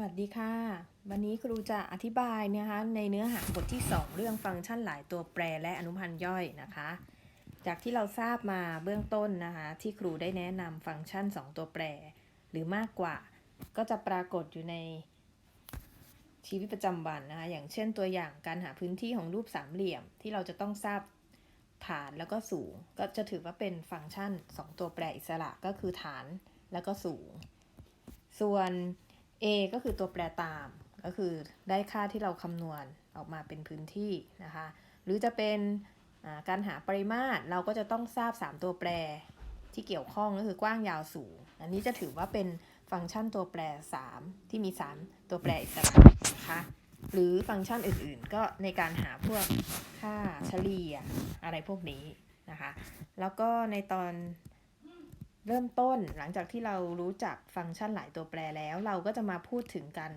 วัสดีค่ะ วันนี้ครูจะอธิบายนะคะในเนื้อหาบทที่ 2 เรื่องฟังก์ชันหลายตัวแปรและอนุพันธ์ย่อยนะคะ จากที่เราทราบมาเบื้องต้นนะคะที่ครูได้แนะนำฟังก์ชัน 2 ตัวแปร หรือมากกว่า ก็จะปรากฏอยู่ในชีวิตประจำวันนะคะอย่างเช่นตัวอย่างการหาพื้นที่ของรูปสามเหลี่ยม ที่เราจะต้องทราบฐานแล้วก็สูง ก็จะถือว่าเป็นฟังก์ชัน 2 ตัวแปรอิสระก็คือฐานแล้วก็สูง ส่วน a ก็คือตัวแปรตาม ก็คือได้ค่าที่เราคำนวณออกมาเป็นพื้นที่นะคะ หรือจะเป็นการหาปริมาตรเราก็จะต้องทราบ 3 ตัวแปรที่เกี่ยวข้องก็คือกว้างยาวสูง อันนี้จะถือว่าเป็นฟังก์ชันตัวแปร 3 ที่มี 3 ตัวแปรอิสระนะคะหรือฟังก์ชันอื่นๆ ก็ในการหาพวกค่าเฉลี่ยอะไรพวกนี้นะคะ แล้วก็ในตอน เริ่มต้นหลังจากที่เรารู้จักฟังก์ชันหลายตัวแปรแล้ว เราก็จะมาพูดถึงการ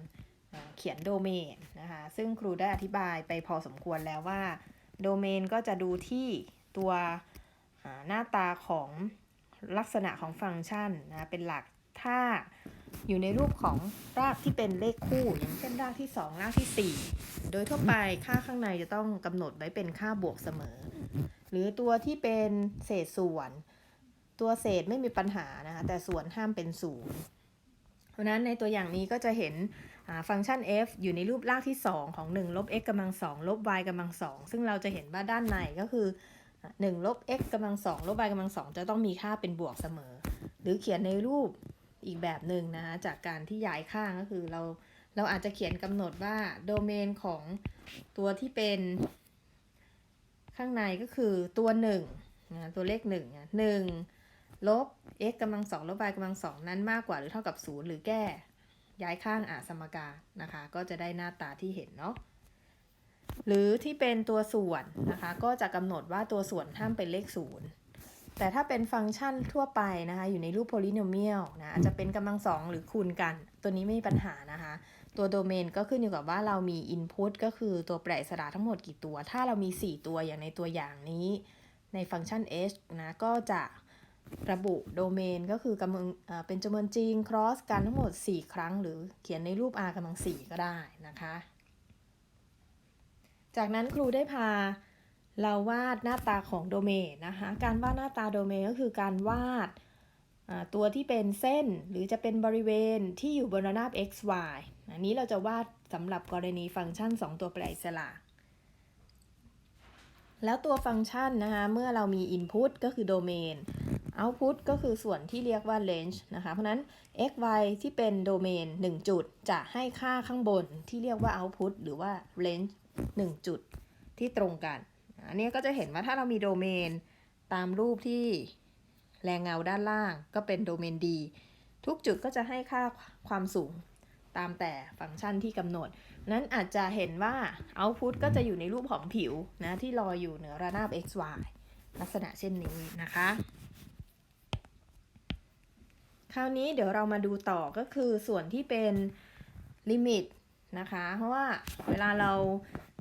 เขียนโดเมนนะคะซึ่งครูได้อธิบายไปพอสมควรแล้วว่าโดเมนก็จะดูที่ตัวหน้าตาของลักษณะของฟังก์ชันนะเป็นหลักถ้าอยู่ในรูปของรากที่เป็นเลขคู่ อย่างเช่นรากที่ 2 รากทีสี่4 โดยทั่วไปค่าข้างในจะต้องกำหนดไว้เป็นค่าบวกเสมอ หรือตัวที่เป็นเศษส่วน ตัวเศษไม่มีปัญหานะคะแต่ส่วนห้ามเป็นศูนย์เพราะนั้นในตัวอย่างนี้ก็จะเห็นฟังก์ชัน f อยู่ในรูปรากที่ 2 ของ1ลบ x กำลัง2ลบ y กำลัง2ซึ่งเราจะเห็นว่าด้านในก็คือ1ลบ x กำลัง2ลบ y กำลัง2จะต้องมีค่าเป็นบวกเสมอ หรือเขียนในรูปอีกแบบหนึ่งนะคะจากการที่ย้ายข้างก็คือเราเราอาจจะเขียนกำหนดว่าโดเมนของตัวที่เป็นข้างในก็คือตัว1นะตัวเลข1อะ1 ลบ x กำลังสองลบ y กำลังสองนั้นมากกว่าหรือเท่ากับศูนย์หรือแก้ย้ายข้างอาสมการนะคะ ก็จะได้หน้าตาที่เห็นเนาะหรือที่เป็นตัวส่วนนะคะ ก็จะกำหนดว่าตัวส่วนห้ามเป็นเลขศูนย์แต่ถ้าเป็นฟังก์ชันทั่วไปนะคะ อยู่ในรูปโพลิโนเมียลนะจจะเป็นกำลังสองหรือคูณกัน ตัวนี้ไม่มีปัญหานะคะ ตัวโดเมนก็ขึ้นอยู่กับว่าเรามี Input ก็คือตัวแปรอิสระทั้งหมดกี่ตัว ถ้าเรามี 4 ตัวอย่างในตัวอย่างนี้ ในฟังก์ชัน h นะก็จะ ระบุโดเมนก็คือกำลังเป็นจำนวนจริง cross กันทั้งหมด 4 ครั้ง หรือเขียนในรูป r กำลัง 4 ก็ได้นะคะ จากนั้นครูได้พาเราวาดหน้าตาของโดเมนนะคะ การวาดหน้าตาโดเมนก็คือการวาดตัวที่เป็นเส้นหรือจะเป็นบริเวณที่อยู่บนระนาบ x y อันนี้เราจะวาดสำหรับกรณีฟังก์ชัน 2 ตัวแปรอิสระแล้วตัวฟังก์ชันนะคะ เมื่อเรามี input ก็คือ domain output ก็คือส่วนที่เรียกว่า range นะคะ เพราะนั้น x y ที่เป็น domain 1จุด จะให้ค่าข้างบนที่เรียกว่า output หรือว่า range 1 จุดที่ตรงกัน อันนี้ก็จะเห็นว่าถ้าเรามีโดเมนตามรูปที่แรงเงาด้านล่างก็เป็นโดเมน D ทุกจุดก็จะให้ค่าความสูงตามแต่ฟังก์ชันที่กำหนด นั้นอาจจะเห็นว่า output ก็จะอยู่ในรูปของผิวนะที่ลอยอยู่เหนือระนาบ x y ลักษณะเช่นนี้นะคะ ราวนี้เดี๋ยวเรามาดูต่อก็คือส่วนที่เป็นลิมิตนะคะ เพราะว่าเวลาเรา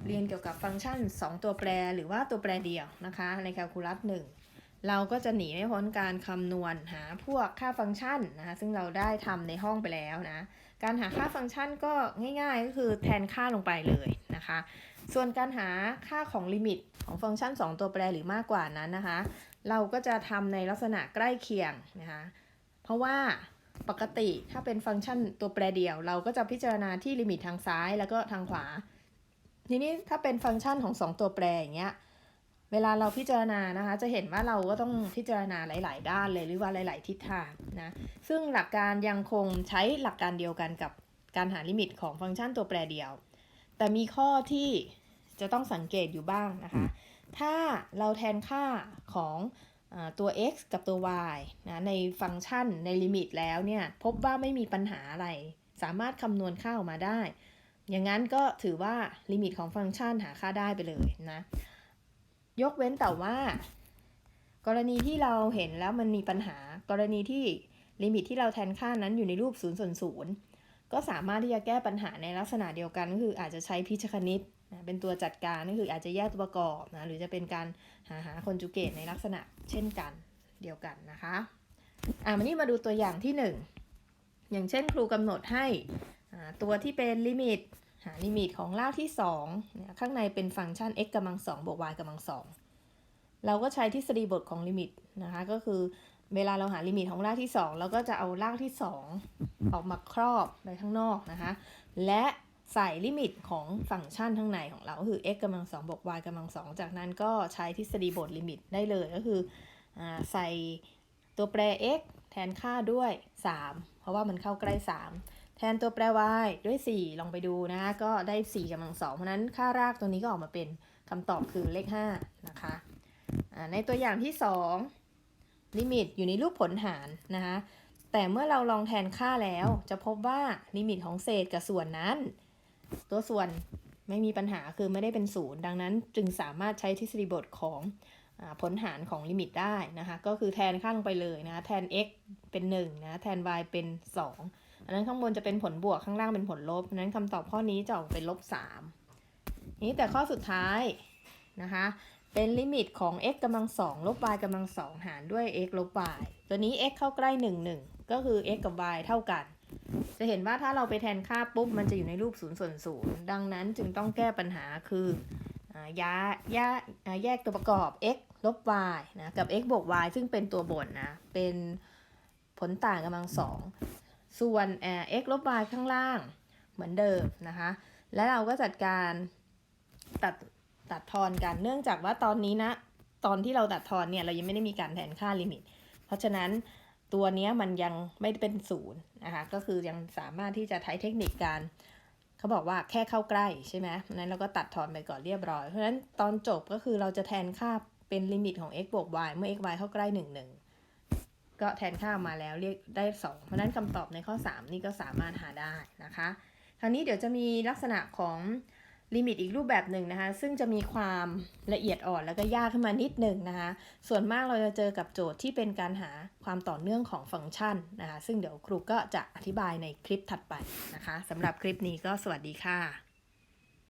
เรียนเกี่ยวกับฟังก์ชัน 2 ตัวแปรหรือว่าตัวแปรเดียวนะคะ ในแคลคูลัส1เราก็จะหนีไม่พ้นการคำนวณหาพวกค่าฟังก์ชันนะคะซึ่งเราได้ทำในห้องไปแล้วนะ การหาค่าฟังก์ชันก็ง่ายๆ ก็คือแทนค่าลงไปเลยนะคะ ส่วนการหาค่าของลิมิตของฟังก์ชัน 2 ตัวแปรหรือมากกว่านั้นนะคะ เราก็จะทำในลักษณะใกล้เคียงนะคะ เพราะว่าปกติถ้าเป็นฟังก์ชันตัวแปรเดียว เราก็จะพิจารณาที่ลิมิตทางซ้ายแล้วก็ทางขวา ทีนี้ถ้าเป็นฟังก์ชันของ 2 ตัวแปรอย่างเงี้ยเวลาเราพิจารณานะคะ จะเห็นว่าเราก็ต้องพิจารณาหลาย ๆ ด้านเลยหรือว่าหลาย ๆ ทิศทางนะซึ่งหลักการยังคงใช้หลักการเดียวกันกับการหาลิมิตของฟังก์ชันตัวแปรเดียว แต่มีข้อที่จะต้องสังเกตอยู่บ้างนะคะ ถ้าเราแทนค่าของ ตัว x กับตัว y นะในฟังก์ชันในลิมิตแล้วเนี่ย พบว่าไม่มีปัญหาอะไร สามารถคำนวณค่าออกมาได้ อย่างนั้นก็ถือว่าลิมิตของฟังก์ชันหาค่าได้ไปเลยนะ ยกเว้นแต่ว่า กรณีที่เราเห็นแล้วมันมีปัญหากรณีที่ลิมิตที่เราแทนค่านั้นอยู่ในรูป0ส่วน0 ก็สามารถที่จะแก้ปัญหาในลักษณะเดียวกันก็คืออาจจะใช้พิชคณิตนะเป็นตัวจัดการก็คืออาจจะแยกตัวประกอบนะหรือจะเป็นการหาหาคอนจูเกตในลักษณะเช่นกันเดียวกันนะคะอ่ามานี่มาดูตัวอย่างที่ 1 อย่างเช่นครูกำหนดให้ตัวที่เป็นลิมิตหาลิมิตของรากที่2เนี่ยข้างในเป็นฟังก์ชัน x กำลัง2บวก y กำลัง2เราก็ใช้ทฤษฎีบทของลิมิตนะคะก็คือ เวลาเราหาลิมิตของรากที่ 2 เราก็จะเอารากที่ 2 ออกมาครอบไปข้างนอกนะคะ และใส่ลิมิตของฟังก์ชันข้างในของเราก็คือ x กำลัง2บวก y กำลัง2จากนั้นก็ใช้ทฤษฎีบทลิมิตได้เลยก็คืออาใส่ตัวแปร x แทนค่าด้วย 3 เพราะว่ามันเข้าใกล้ 3 แทนตัวแปร y ด้วย 4 ลองไปดูนะคะก็ได้4กำลัง2เพราะฉะนั้นค่ารากตัวนี้ก็ออกมาเป็นคำตอบคือเลข5นะคะอ่าในตัวอย่างที่ 2 ลิมิตอยู่ในรูปผลหารนะคะแต่เมื่อเราลองแทนค่าแล้วจะพบว่าลิมิตของเศษกับส่วนนั้น ตัวส่วนไม่มีปัญหาคือไม่ได้เป็นศูนย์ดังนั้นจึงสามารถใช้ทฤษฎีบทของผลหารของลิมิตได้นะคะก็คือแทนค่าลงไปเลยนะแทน x เป็น1นะแทน y เป็น 2 อันนั้นข้างบนจะเป็นผลบวกข้างล่างเป็นผลลบดังนั้นคำตอบข้อนี้จะออกเป็นลบ3นี้แต่ข้อสุดท้ายนะคะ เป็นลิมิตของ x กำลัง2ลบ y กำลัง2หารด้วย x ลบ y ตัวนี้ x เข้าใกล้ 1 1 ก็คือ x กับ y เท่ากัน จะเห็นว่าถ้าเราไปแทนค่าปุ๊บ มันจะอยู่ในรูป0ส่วน0ดังนั้นจึงต้องแก้ปัญหาคือย้ายแยกตัวประกอบ x ลบ y นะกับ x บวก y ซึ่งเป็นตัวบนนะ เป็นผลต่างกำลังสองส่วน x ลบ y ข้างล่างเหมือนเดิมนะคะ และเราก็จัดการตัด ตัดทอนกัน เนื่องจากว่าตอนนี้นะ ตอนที่เราตัดทอนเนี่ยเรายังไม่ได้มีการแทนค่าลิมิต เพราะฉะนั้นตัวนี้มันยังไม่เป็นศูนย์นะคะ ก็คือยังสามารถที่จะใช้เทคนิคการเขาบอกว่าแค่เข้าใกล้ใช่ไหมนั้นเราก็ตัดทอนไปก่อนเรียบร้อย เพราะฉะนั้นตอนจบก็คือเราจะแทนค่าเป็นลิมิตของ x บวก y เมื่อ x y เข้าใกล้1 1 ก็แทนค่ามาแล้วเรียกได้ 2 เพราะฉะนั้นคำตอบในข้อ 3 นี่ก็สามารถหาได้นะคะ คราวนี้เดี๋ยวจะมีลักษณะของ ลิมิตอีกรูปแบบหนึ่งนะคะ ซึ่งจะมีความละเอียดอ่อนแล้วก็ยากขึ้นมานิดหนึ่งนะคะ ส่วนมากเราจะเจอกับโจทย์ที่เป็นการหาความต่อเนื่องของฟังก์ชันนะคะ ซึ่งเดี๋ยวครูก็จะอธิบายในคลิปถัดไปนะคะสำหรับคลิปนี้ก็สวัสดีค่ะ